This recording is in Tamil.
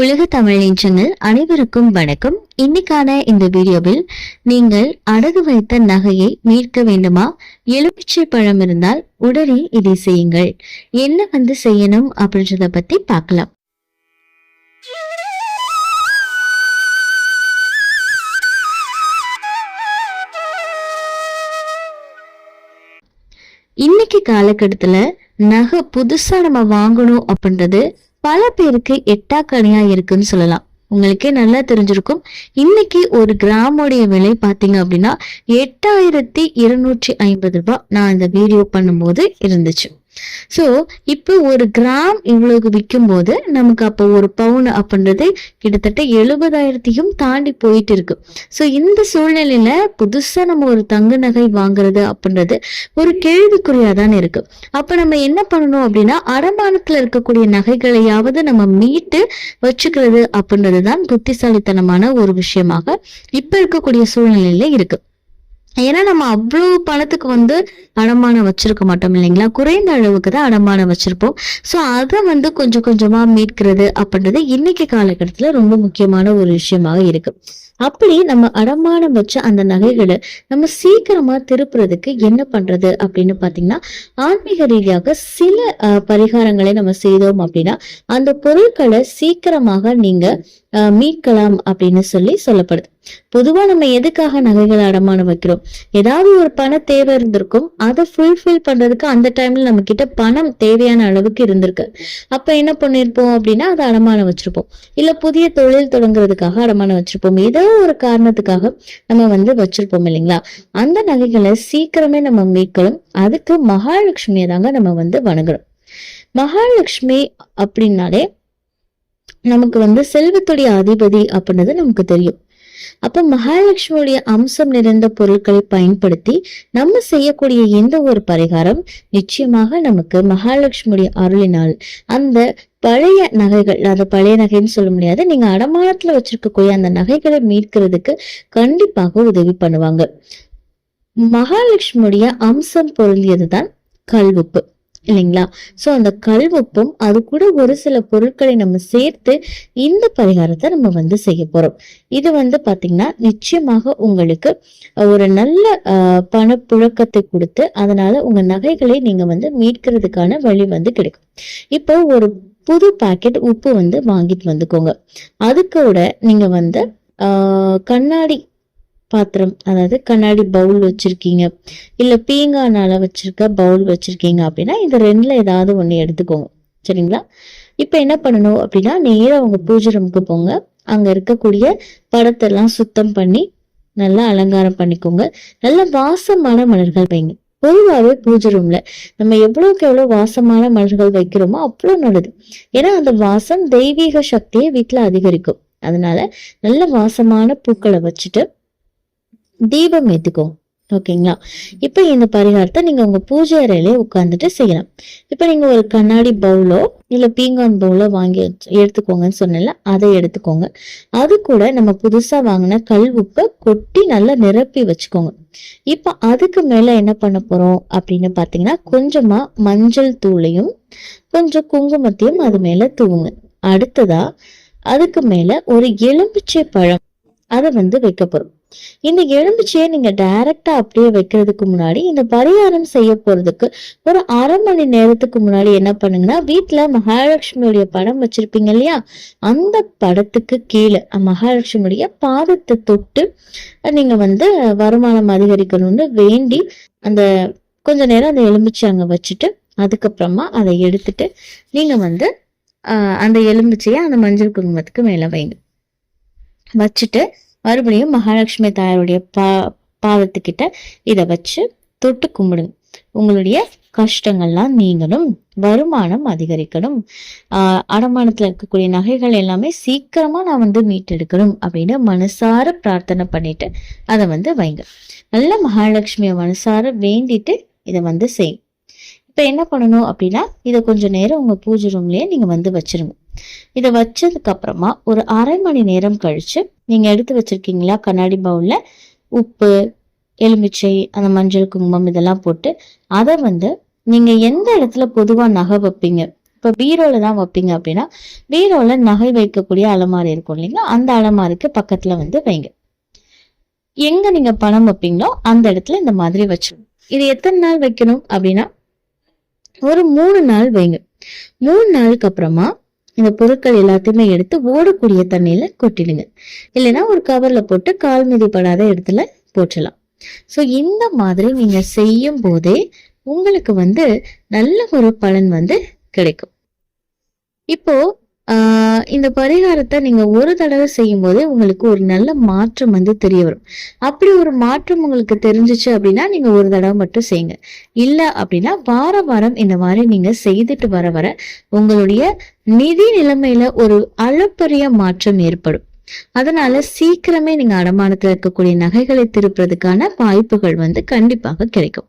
உலக தமிழ் நெஞ்சங்கள் அனைவருக்கும் வணக்கம். இன்னைக்கான இந்த வீடியோவில் நீங்கள் அடகு வைத்த நகையை மீட்க வேண்டுமா? எலுமிச்சை பழம் இருந்தால் உடனே இதை செய்யுங்கள். என்ன வந்து செய்யணும் அப்படின்றத பத்தி பார்க்கலாம். இன்னைக்கு காலகட்டத்துல நகை புதுசா நம்ம வாங்கணும் அப்படின்றது பல பேருக்கு எட்டாக்கணியா இருக்குன்னு சொல்லலாம். உங்களுக்கே நல்லா தெரிஞ்சிருக்கும். இன்னைக்கு ஒரு கிராமோடைய விலை பாத்தீங்க அப்படின்னா எட்டாயிரத்தி இருநூற்றி ஐம்பது ரூபாய் நான் இந்த வீடியோ பண்ணும்போது இருந்துச்சு. ஸோ இப்போ ஒரு கிராம் இவ்வளவு விற்கும் போது நமக்கு அப்போ ஒரு பவுன் அப்படின்றது கிட்டத்தட்ட எழுபதாயிரத்தையும் தாண்டி போயிட்டு இருக்கு. ஸோ இந்த சூழ்நிலையில புதுசா நம்ம ஒரு தங்க நகை வாங்குறது அப்படின்றது ஒரு கேள்விக்குறியா தானே இருக்கு. அப்ப நம்ம என்ன பண்ணணும் அப்படின்னா அடமானத்துல இருக்கக்கூடிய நகைகளையாவது நம்ம மீட்டு வச்சுக்கிறது அப்படின்றது தான் புத்திசாலித்தனமான ஒரு விஷயமாக இப்ப இருக்கக்கூடிய சூழ்நிலையில இருக்கு. ஏன்னா நம்ம அவ்வளோ பணத்துக்கு வந்து அடமானம் வச்சிருக்க மாட்டோம் இல்லைங்களா? குறைந்த அளவுக்கு தான் அடமானம் வச்சிருப்போம். ஸோ அதை வந்து கொஞ்சம் கொஞ்சமா மீட்கிறது அப்படின்றது இன்னைக்கு காலகட்டத்துல ரொம்ப முக்கியமான ஒரு விஷயமாக இருக்கு. அப்படி நம்ம அடமானம் வச்ச அந்த நகைகளை நம்ம சீக்கிரமா திருப்புறதுக்கு என்ன பண்றது அப்படின்னு பாத்தீங்கன்னா ஆன்மீக ரீதியாக சில பரிகாரங்களை நம்ம செய்தோம் அப்படின்னா அந்த பொருட்களை சீக்கிரமாக நீங்க மீட்கலாம் அப்படின்னு சொல்லி சொல்லப்படுது. பொதுவா நம்ம எதுக்காக நகைகளை அடமானம் வைக்கிறோம்? ஏதாவது ஒரு பண தேவை இருந்திருக்கும். அதை ஃபுல்ஃபில் பண்றதுக்கு அந்த டைம்ல நம்ம கிட்ட பணம் தேவையான அளவுக்கு இருந்திருக்கு. அப்ப என்ன பண்ணிருப்போம் அப்படின்னா அதை அடமானம் வச்சிருப்போம். இல்ல புதிய தொழில் தொடங்குறதுக்காக அடமானம் வச்சிருப்போம். ஏதோ ஒரு காரணத்துக்காக நம்ம வந்து வச்சிருப்போம் இல்லைங்களா? அந்த நகைகளை சீக்கிரமே நம்ம மீட்கணும். அதுக்கு மகாலட்சுமியை தாங்க நம்ம வந்து வணங்குறோம் மகாலட்சுமி அப்படின்னாலே நமக்கு வந்து செல்வத்துடைய அதிபதி அப்படின்றது நமக்கு தெரியும். அப்போ மகாலட்சுமியுடைய அம்சம் நிறைந்த பொருட்களை பயன்படுத்தி நம்ம செய்யக்கூடிய எந்த ஒரு பரிகாரம் நிச்சயமாக நமக்கு மகாலட்சுமியுடைய அருளினால் அந்த பழைய நகைகள் அது பழைய நகைன்னு சொல்ல முடியாது. நீங்க அடமானத்துல வச்சிருக்கக்கூடிய அந்த நகைகளை மீட்கிறதுக்கு கண்டிப்பாக உதவி பண்ணுவாங்க. மகாலட்சுமியுடைய அம்சம் பொருந்தியதுதான் கல்வெப்பு. இல்லைங்களா? சோ அந்த கல்வெப்பும் அது கூட ஒரு சில பொருட்களை நம்ம சேர்த்து இந்த பரிகாரத்தை நம்ம வந்து செய்ய போறோம். இது வந்து பாத்தீங்கன்னா நிச்சயமாக உங்களுக்கு ஒரு நல்ல ஆஹ், பணப்புழக்கத்தை கொடுத்து அதனால உங்க நகைகளை நீங்க வந்து மீட்கிறதுக்கான வழி வந்து கிடைக்கும். இப்போ ஒரு புது பாக்கெட் உப்பு வந்து வாங்கிட்டு வந்துக்கோங்க. அது கூட நீங்க வந்து ஆஹ், கண்ணாடி பாத்திரம் அதாவது கண்ணாடி பவுல் வச்சிருக்கீங்க. இல்ல பீங்கானால வச்சிருக்க பவுல் வச்சிருக்கீங்க அப்படின்னா இந்த ரெண்டுல ஏதாவது ஒண்ணு எடுத்துக்கோங்க. சரிங்களா? இப்போ என்ன பண்ணணும் அப்படின்னா நேராக அவங்க பூஜை ரூமுக்கு போங்க. அங்க இருக்கக்கூடிய படத்தெல்லாம் சுத்தம் பண்ணி நல்லா அலங்காரம் பண்ணிக்கோங்க. நல்ல வாசமான மலர்கள் வைங்க. பொதுவாகவே பூஜை ரூம்ல நம்ம எவ்வளோக்கு எவ்வளவு வாசமான மலர்கள் வைக்கிறோமோ அவ்வளவு நல்லது. ஏன்னா அந்த வாசம் தெய்வீக சக்தியை வீட்டில் அதிகரிக்கும். அதனால நல்ல வாசமான பூக்களை வச்சுட்டு தீபம் ஏத்துக்கோங்க ஓகேங்களா? இப்ப இந்த பரிகாரத்தை நீங்க உங்க பூஜை அறையிலே உட்கார்ந்துட்டு செய்யலாம். இப்ப நீங்க ஒரு கண்ணாடி பவுலோ இல்ல பீங்கான் பவுலோ வாங்கி எடுத்துக்கோங்கன்னு சொன்னேன்ல அதை எடுத்துக்கோங்க. அது கூட நம்ம புதுசா வாங்கின கல் உப்பை கொட்டி நல்லா நிரப்பி வச்சுக்கோங்க. இப்ப அதுக்கு மேல என்ன பண்ண போறோம் அப்படின்னு பாத்தீங்கன்னா கொஞ்சமா மஞ்சள் தூளையும் கொஞ்சம் குங்குமத்தையும் அது மேல தூவுங்க. அடுத்ததா அதுக்கு மேல ஒரு எலும்பிச்சை பழம் அதை வந்து வைக்க போறோம். இந்த எலும்பிச்சையை நீங்க டைரக்டா அப்படியே வைக்கிறதுக்கு முன்னாடி இந்த பரிகாரம் செய்ய போறதுக்கு ஒரு அரை மணி நேரத்துக்கு முன்னாடி என்ன பண்ணுங்கன்னா வீட்டுல மகாலட்சுமியுடைய படம் வச்சிருப்பீங்க இல்லையா? அந்த படத்துக்கு கீழே மகாலட்சுமியுடைய பாதத்தை தொட்டு நீங்க வந்து வருமானம் அதிகரிக்கணும்னு வேண்டி அந்த கொஞ்ச நேரம் அந்த எலும்பிச்சை அங்க வச்சுட்டு அதுக்கப்புறமா அதை எடுத்துட்டு நீங்க வந்து அந்த எலும்பிச்சையை அந்த மஞ்சள் குங்குமத்துக்கு மேல வைங்க. வச்சுட்டு மறுபடியும் மகாலட்சுமி தாயாருடைய பா பாதத்துக்கிட்ட இதை வச்சு தொட்டு கும்பிடுங்க. உங்களுடைய கஷ்டங்கள்லாம் நீங்களும் வருமானம் அதிகரிக்கணும். ஆஹ் அடமானத்துல இருக்கக்கூடிய நகைகள் எல்லாமே சீக்கிரமா நான் வந்து மீட்டெடுக்கணும் அப்படின்னு மனசார பிரார்த்தனை பண்ணிட்டு அதை வந்து வைங்க. நல்ல மகாலட்சுமிய மனசார வேண்டிட்டு இதை வந்து செய். இப்ப என்ன பண்ணணும் அப்படின்னா இதை கொஞ்சம் நேரம் உங்க பூஜை ரூம்லயே நீங்க வந்து வச்சிருங்க. இதை வச்சதுக்கு அப்புறமா ஒரு அரை மணி நேரம் கழிச்சு நீங்க எடுத்து வச்சிருக்கீங்களா? கண்ணாடி பவுல்ல உப்பு எலுமிச்சை அந்த மஞ்சள் குங்குமம் இதெல்லாம் போட்டு அதை வந்து நீங்க எந்த இடத்துல பொதுவா நகை வைப்பீங்க? இப்போ பீரோல தான் வைப்பீங்க அப்படின்னா பீரோல நகை வைக்கக்கூடிய அலமாரி இருக்கும் இல்லைங்களா? அந்த அலமாரிக்கு பக்கத்துல வந்து வைங்க. எங்க நீங்க பணம் வைப்பீங்களோ அந்த இடத்துல இந்த மாதிரி வச்சிடணும் இது எத்தனை நாள் வைக்கணும் அப்படின்னா ஒரு மூணு நாள் வைங்க. மூணு நாளுக்கு அப்புறமா இந்த பொருட்கள் எல்லாத்தையுமே எடுத்து ஓடக்கூடிய தண்ணியில கொட்டிடுங்க. இல்லைன்னா ஒரு கவர்ல போட்டு கால் மிதிப்படாத இடத்துல போட்டுடலாம் ஸோ இந்த மாதிரி நீங்க செய்யும் போதே உங்களுக்கு வந்து நல்ல ஒரு பலன் வந்து கிடைக்கும். இப்போ இந்த பரிகாரத்தை நீங்க ஒரு தடவை செய்யும் போதே உங்களுக்கு ஒரு நல்ல மாற்றம் வந்து தெரிய வரும். அப்படி ஒரு மாற்றம் உங்களுக்கு தெரிஞ்சிச்சு அப்படின்னா நீங்க ஒரு தடவை மட்டும் செய்யுங்க. இல்ல அப்படின்னா வார வாரம் இந்த மாதிரி நீங்க செய்துட்டு வர வர உங்களுடைய நிதி நிலைமையில ஒரு அளப்பரிய மாற்றம் ஏற்படும். அதனால சீக்கிரமே நீங்க அடமானத்துல இருக்கக்கூடிய நகைகளை திருப்புறதுக்கான வாய்ப்புகள் வந்து கண்டிப்பாக கிடைக்கும்.